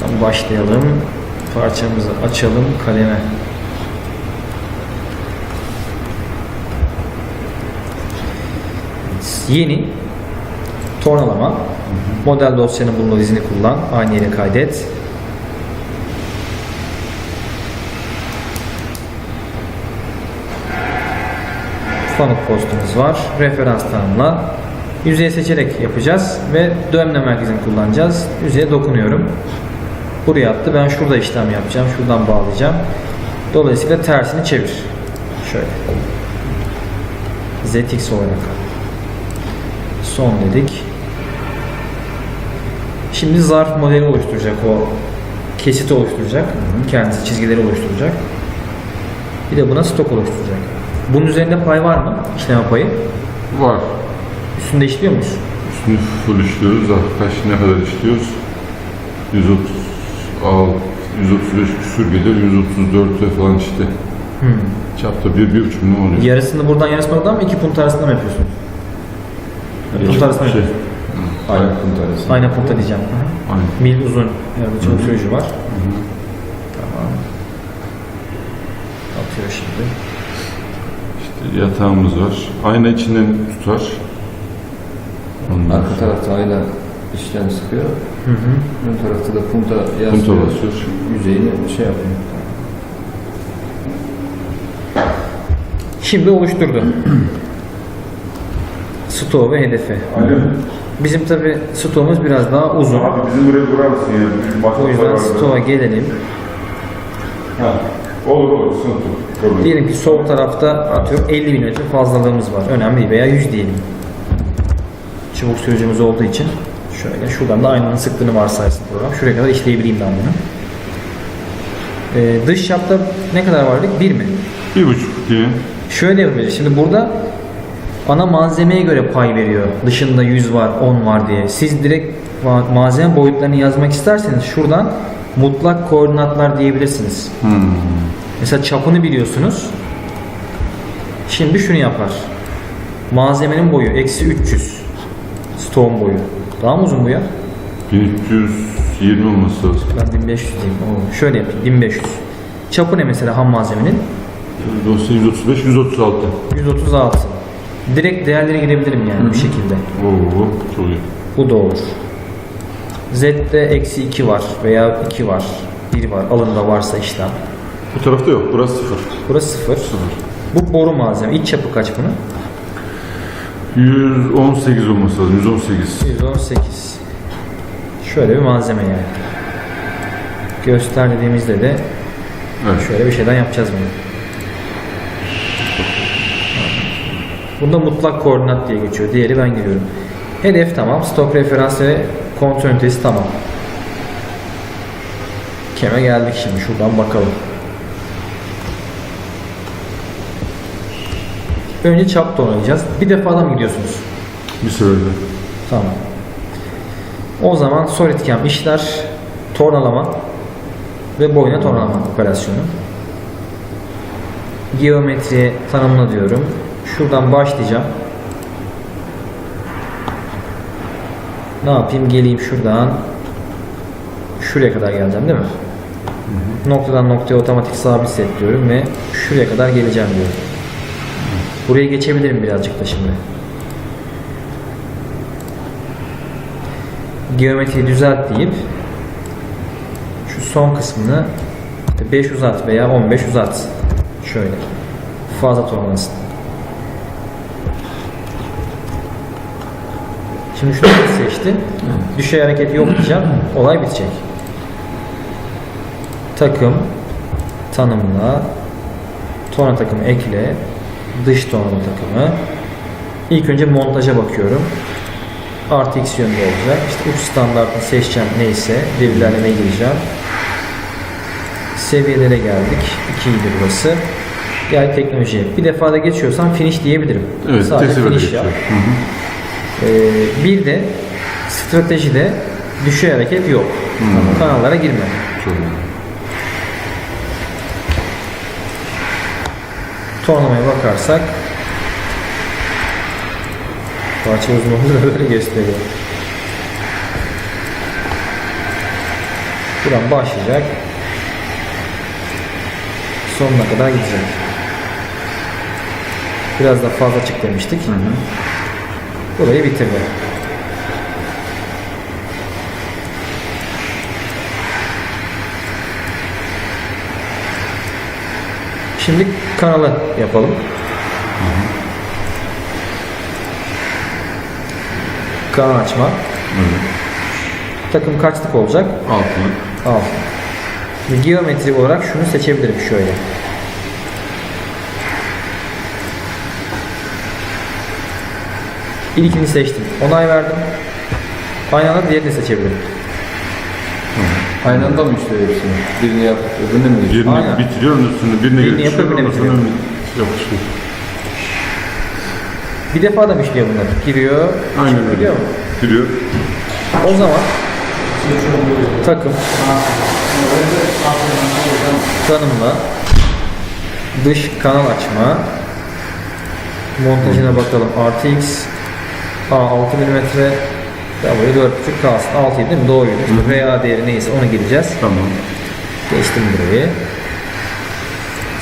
Şuradan başlayalım. Parçamızı açalım kaleme. Yeni tornalama. Model dosyanın bulunma dizini kullan. Aynı yere kaydet. Funnel postumuz var. Referans tanımla. Yüzeye seçerek yapacağız ve dönme merkezini kullanacağız. Yüzeye dokunuyorum. Buraya attı. Ben şurada işlem yapacağım. Şuradan bağlayacağım. Dolayısıyla tersini çevir. Şöyle. ZX olarak. Son dedik. Şimdi zarf modeli oluşturacak o kesiti oluşturacak. Kendisi çizgileri oluşturacak. Bir de buna stok oluşturacak. Bunun üzerinde pay var mı? İşleme payı. Var. Üstünde işliyor muyuz? Üstünü full işliyoruz. Kaç ne kadar işliyoruz? 136, 135 küsür gelir. 134'te falan işte. Çapta bir, bir buçuk ne oluyor? Yarısını buradan yarısını oradan mı? iki punta arasında mı yapıyorsunuz? Punta arasında mı şey. yapıyorsunuz? Aynen punta arası. Aynen punta diyeceğim. Hı hı. Aynen. Mil uzun. Yani çok sürücü var. Tamam. Atıyor şimdi. İşte yatağımız var. Ayna içinden tutar. Ondan Arka tarafta ayna işlem sıkıyor. Hı hı. Ön tarafta da punta Punta yaslıyor. basıyor. Yüzeyini şey yapıyor. Şimdi oluşturdu. Stoğu ve hedefi. Alo. Bizim tabi stoğumuz biraz daha uzun. Abi bizim buraya durar mısın ya? Bizim O yüzden stoğa gelelim. Ha. Olur olur sıkıntı. Diyelim ki sol tarafta atıyorum 50 mm fazlalığımız var. Önemli değil veya 100 diyelim. Çubuk sürücümüz olduğu için şöyle şuradan da aynanın sıktığını varsaysın program. Şuraya kadar işleyebileyim ben bunu. Ee, dış çapta ne kadar vardık? 1 mi? Bir buçuk diye. Şöyle yapabiliriz. Şimdi burada ana malzemeye göre pay veriyor. Dışında 100 var, 10 var diye. Siz direkt ma- malzeme boyutlarını yazmak isterseniz şuradan mutlak koordinatlar diyebilirsiniz. Hmm. Mesela çapını biliyorsunuz. Şimdi şunu yapar. Malzemenin boyu eksi 300. Stone boyu. Daha mı uzun bu ya? 1320 olması lazım. Ben 1500 diyeyim. Oo, şöyle yapayım. 1500. Çapı ne mesela ham malzemenin? Dosya 135, 136. 136. Direkt değerlere girebilirim yani bir şekilde. Oo, çok iyi. Bu da olur. Z'de eksi 2 var veya 2 var. 1 var. Alında varsa işlem. Bu tarafta yok, burası sıfır. Burası 0. Bu boru malzeme. İç çapı kaç bunun? 118 olması lazım, 118. 118. Şöyle bir malzeme yani. Göster dediğimizde de Evet. şöyle bir şeyden yapacağız bunu. Bunda mutlak koordinat diye geçiyor. Diğeri ben giriyorum. Hedef tamam. Stok referans ve kontrol ünitesi tamam. Keme geldik şimdi. Şuradan bakalım. Önce çap donayacağız. Bir defa da mı gidiyorsunuz? Bir seferde. Tamam. O zaman SolidCam işler tornalama ve boyuna tornalama operasyonu. Geometriye tanımla diyorum. Şuradan başlayacağım. Ne yapayım? Geleyim şuradan. Şuraya kadar geleceğim değil mi? Noktadan noktaya otomatik sabit set diyorum ve şuraya kadar geleceğim diyorum. Buraya geçebilirim birazcık da şimdi. geometriyi düzelt deyip şu son kısmını 5 uzat veya 15 uzat. Şöyle. Fazla tornalasın. Şimdi şunu seçti. Düşey hareket yok diyeceğim. Olay bitecek. Takım tanımla torna takımı ekle dış torna takımı İlk önce montaja bakıyorum artı x yönde olacak. İşte uç standartını seçeceğim neyse devirlerine gireceğim. Seviyelere geldik. 2 idi burası. Gel teknolojiye. Bir defa da geçiyorsam finish diyebilirim. Evet, Sadece finish yap. Hı hı. Ee, bir de stratejide düşey hareket yok. Kanallara girme. Çok iyi. Tornamaya bakarsak parça da böyle gösteriyor. Buradan başlayacak. Sonuna kadar gidecek. Biraz da fazla çık demiştik. Burayı bitirdi. Şimdi kanalı yapalım. Kanal açma. Takım kaçlık olacak? Altına. Al. Şimdi geometrik olarak şunu seçebilirim şöyle. İlkini seçtim. Onay verdim. Aynı anda diğerini seçebilirim. Aynı anda mı işliyor hepsini? Birini yap, öbürünü mü geçiyor? Birini Aynen. bitiriyor, onun üstüne birine Birini ondan sonra bitiriyor. yapışıyor. Bir defa da mı işliyor bunlar? Giriyor. Aynen çıkıyor, öyle. Biliyor mu? Giriyor. O zaman takım tanımla dış kanal açma montajına bakalım artı x a 6 mm W 4.5 kalsın 6 değil mi? Doğru. İşte RA değeri neyse onu gireceğiz. Tamam. Geçtim burayı.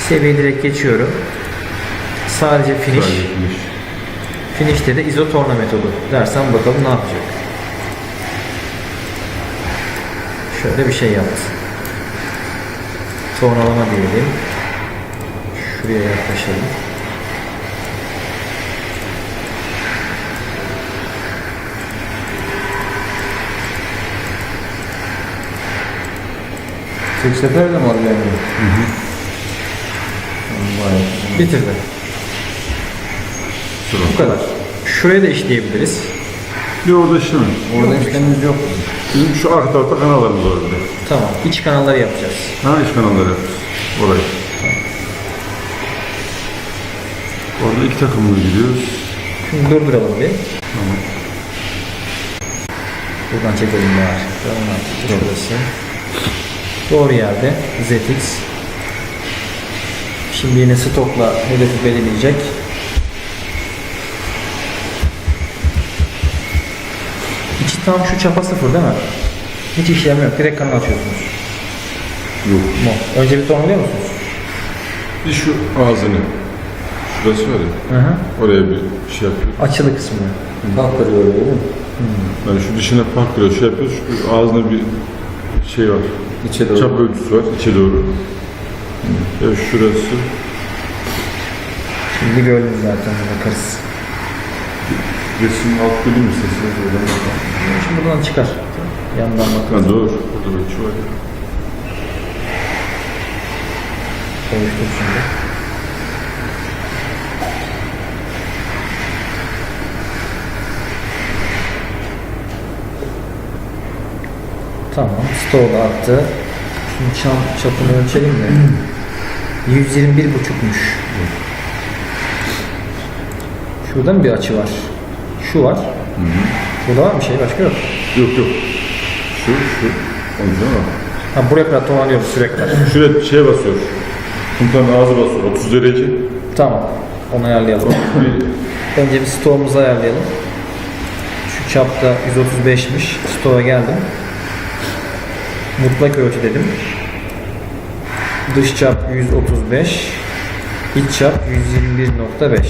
Seviye direkt geçiyorum. Sadece finish. Sadece finish. Finish'te de izotorna metodu dersen bakalım ne yapacak. Şöyle bir şey yaptı. Tornalama diyelim. Şuraya yaklaşalım. Tek seferde mi alıyor yani? Vay. Bitirdi. Sıra. Bu kadar. Şuraya da işleyebiliriz. Bir orada işlemi. Orada işlemimiz yok. Bizim şu arka tarafta kanallarımız var bir de. Tamam. İç kanalları yapacağız. Ha iç kanalları yapıyoruz. Orayı. Orada iki takımla gidiyoruz. Şimdi durduralım bir. Tamam. Buradan çekelim bari. Tamam. Şurası. Doğru yerde. ZX. Şimdi yine stokla hedefi belirleyecek. İçi tam şu çapa sıfır değil mi? Hiç işlem yok. Direkt kanal açıyorsunuz. Yok. Mu? Önce bir tonluyor musunuz? Bir şu ağzını. Şurası var ya. Hı hı. Oraya bir şey yapıyor. Açılı kısmını. Baktırıyor öyle değil mi? Yani şu dışına paklıyor, şey yapıyoruz. Şu ağzına bir şey var. İçe doğru. Çap ölçüsü var içe doğru. Ya şurası. Şimdi gördünüz zaten bakarız. Resim alt bölüm isterseniz oradan bakalım. Şimdi buradan çıkar. Yandan Ha bakalım. doğru. Burada ölçü var ya. Oluştur şimdi. Tamam. Stoğu da attı. Şimdi çam, çapını ölçelim de. 121 buçukmuş. Şurada mı bir açı var? Şu var. Burada var mı şey? Başka yok. Yok yok. Şu, şu. Onu değil mi? Ha buraya kadar tomarlıyoruz süre kadar. Şuraya şey basıyor. Kumtanın ağzı basıyor. 30 derece. Tamam. Onu ayarlayalım. Önce bir stoğumuzu ayarlayalım. Şu çapta 135'miş. Stoğa geldim. Mutlak ölçü dedim. Dış çap 135. İç çap 121.5.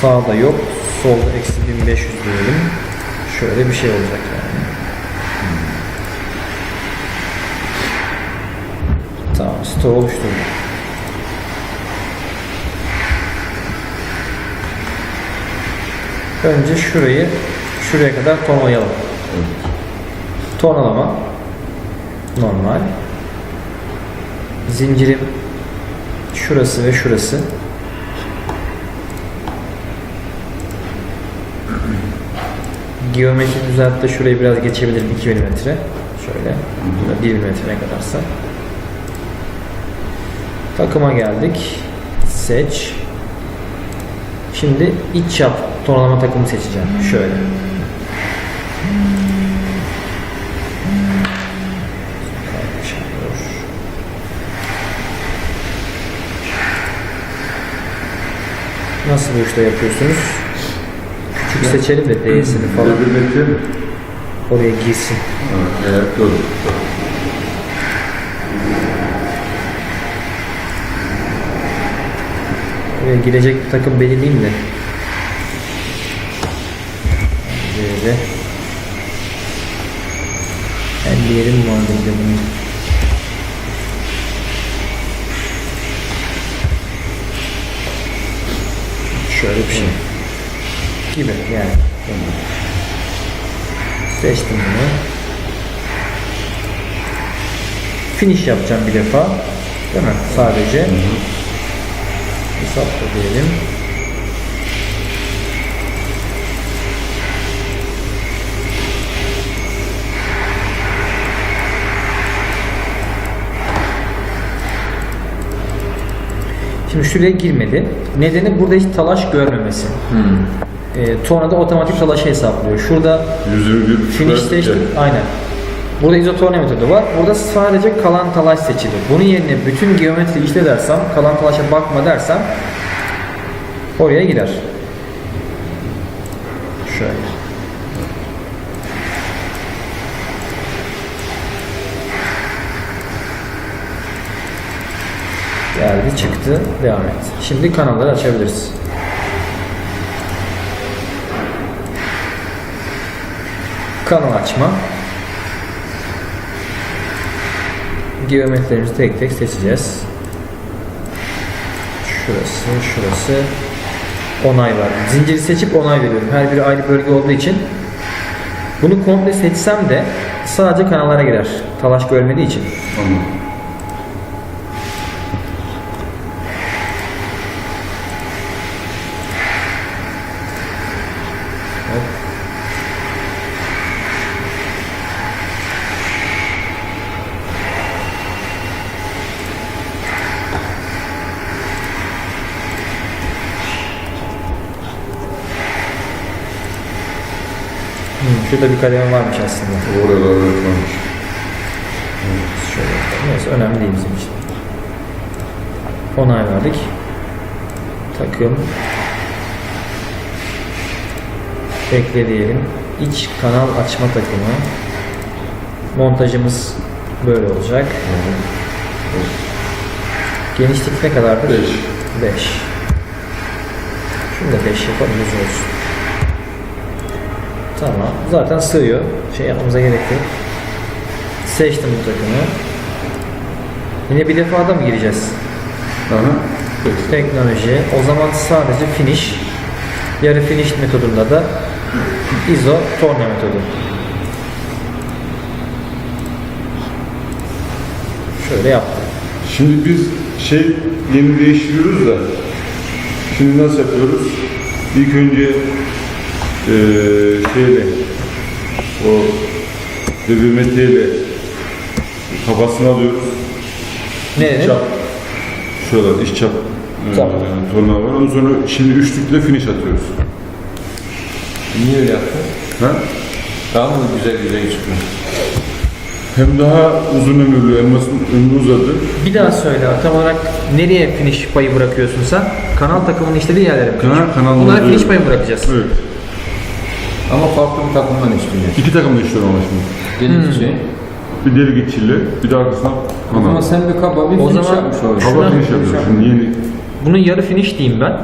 Sağda yok. Solda eksi 1500 diyelim. Şöyle bir şey olacak yani. Tamam, stoğu oluşturdum. Önce şurayı şuraya kadar tonalayalım. Tonalama normal. Zincirim şurası ve şurası. Geometri düzeltti şurayı biraz geçebilirim 2 mm. Şöyle. Burada 1 mm kadarsa. Takıma geldik. Seç. Şimdi iç çap tonlama takımı seçeceğim. Şöyle. Nasıl bu işte yapıyorsunuz? Küçük seçelim de D'sini falan. Belirletelim. Oraya girsin. Evet, eğer doğru. Oraya girecek bir takım belirleyeyim de. Böyle. Ben bir yerim vardı bir de bunun. Şöyle bir şey. Gibi yani. Seçtim bunu. Finish yapacağım bir defa. Değil mi? Sadece. Hesapla diyelim. Şuraya girmedi. Nedeni burada hiç talaş görmemesi. Ee, tornada otomatik talaşı hesaplıyor. Şurada 121 finish ver, seçtik. gel. Aynen. Burada izotorne metodu var. Burada sadece kalan talaş seçilir. Bunun yerine bütün geometri işle dersem, kalan talaşa bakma dersem oraya gider. Şöyle. Geldi, çıktı, devam et. Şimdi kanalları açabiliriz. Kanal açma. Geometrilerimizi tek tek seçeceğiz. Şurası, şurası. Onay var. Zinciri seçip onay veriyorum. Her biri ayrı bölge olduğu için. Bunu komple seçsem de sadece kanallara girer. Talaş görmediği için. Tamam. Hmm, şurada bir kademe varmış aslında. Oralar öğretmenmiş. Şöyle yapalım. Neyse önemli değil bizim için. Onay verdik. Takım. Bekle diyelim. İç kanal açma takımı. Montajımız böyle olacak. Genişlik ne kadardır? 5. 5. Şunu da 5 yapalım düz olsun. Tamam. Zaten sığıyor. Şey yapmamıza gerek yok. Seçtim bu takımı. Yine bir defa da mı gireceğiz? Aha. Teknoloji. O zaman sadece finish. Yarı finish metodunda da ISO torna metodu. Şöyle yaptım. Şimdi biz şey yeni değiştiriyoruz da şimdi nasıl yapıyoruz? İlk önce eee şeyle o devirmetiyle kafasını alıyoruz. Ne? Çap. Şuralar iş çap Tamam. torna var. Ondan sonra şimdi üçlükle finish atıyoruz. Niye öyle yaptın? Ha? Daha mı güzel güzel çıkıyor? Hem daha uzun ömürlü, elmasın ömrü uzadı. Bir daha söyle tam olarak nereye finish payı bırakıyorsun sen? Kanal takımının işlediği yerlere mi? Kanal- kanalın Bunlara finish payı bırakacağız. Evet. Ama farklı bir takımdan istiyor. İki takım da ama şimdi. Delik şey. Bir deri geçişli, bir de arkasına O zaman kanal. sen bir kaba bir O finish zaman yapmış oluyorsun. Hava Şuna- finish yapıyoruz şimdi yeni. Bunun yarı finish diyeyim ben.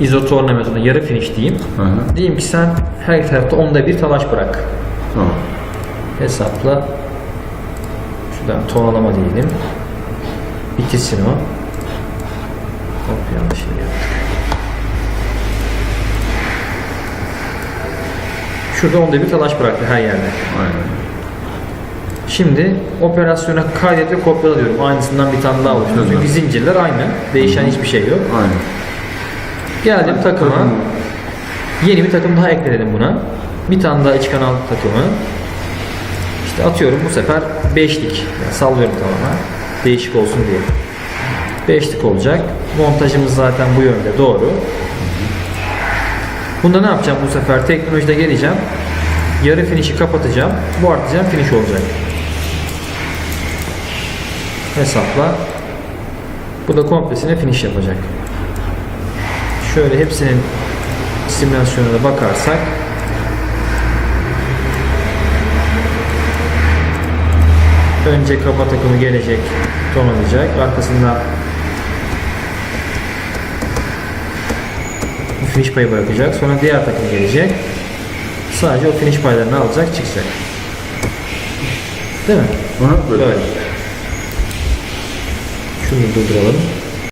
İzotorna metodunda yarı finish diyeyim. Hı hı. Diyeyim ki sen her tarafta onda bir talaş bırak. Tamam. Hesapla. Şuradan tonalama diyelim. Bitirsin o. Hop yanlış şey yaptık. Şurada onda bir talaş bıraktı her yerde. Aynen. Şimdi operasyona kaydet ve kopyala diyorum. Aynısından bir tane daha oluşturuyorum. Çünkü zincirler aynı. Değişen hiçbir şey yok. Aynen. Geldim takıma. Yeni bir takım daha ekledim buna. Bir tane daha iç kanal takımı. İşte atıyorum bu sefer beşlik. Yani sallıyorum tamamen. Değişik olsun diye. Beşlik olacak. Montajımız zaten bu yönde doğru. Bunda ne yapacağım bu sefer? Teknolojide geleceğim. Yarı finişi kapatacağım. Bu artacağım finish olacak. Hesapla. Bu da komplesine finish yapacak. Şöyle hepsinin simülasyonuna bakarsak önce kaba takımı gelecek, donanacak. Arkasından finish payı bırakacak. Sonra diğer takım gelecek. Sadece o finish paylarını alacak, çıkacak. Değil mi? Böyle. Böyle. Şunu durduralım.